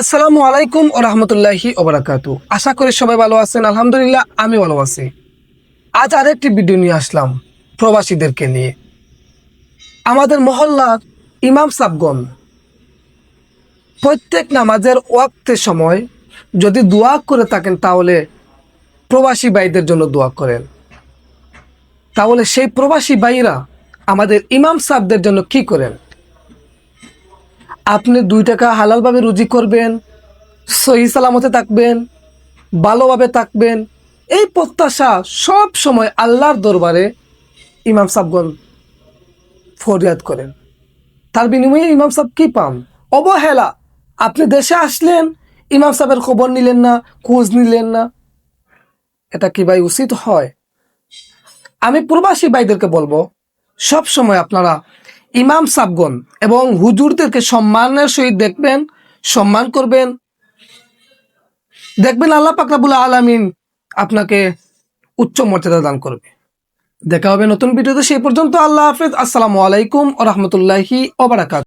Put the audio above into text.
আসসালামু আলাইকুম ও রহমতুল্লাহি ওবরাকাতু আশা করি সবাই ভালো আছেন, আলহামদুলিল্লাহ আমি ভালো আছি। আজ আরেকটি ভিডিও নিয়ে আসলাম প্রবাসীদেরকে নিয়ে। আমাদের মহল্লার ইমাম সাবগণ প্রত্যেক নামাজের ওয়াক্তের সময় যদি দোয়া করে থাকেন, তাহলে প্রবাসী ভাইদের জন্য দোয়া করেন। তাহলে সেই প্রবাসী ভাইরা আমাদের ইমাম সাহেবদের জন্য কি করেন? আপনি দুই টাকা হালালভাবে রুজি করবেন, সহি সালামতে থাকবেন, ভালোভাবে থাকবেন, এই প্রত্যাশা সব সময় আল্লাহর দরবারে ইমাম সাহগণ ফরিয়াদ করেন। তার বিনিময়ে ইমাম সাহেব কি পান? অবহেলা। আপনি দেশে আসলেন, ইমাম সাহেবের খবর নিলেন না, খোঁজ নিলেন না। এটা কি ভাই উচিত হয়? আমি প্রবাসী ভাইদেরকে বলব, সব সময় আপনারা ইমাম সাবগন এবং হুজুরদেরকে সম্মানের সহিত দেখবেন, সম্মান করবেন। দেখবেন আল্লাহ পাকরাবুল আলমিন আপনাকে উচ্চ মর্যাদা দান করবে। দেখা হবে নতুন ভিডিওতে, সেই পর্যন্ত আল্লাহ হাফেজ। আসসালামু আলাইকুম ও রহমতুল্লাহি ওবরাকাত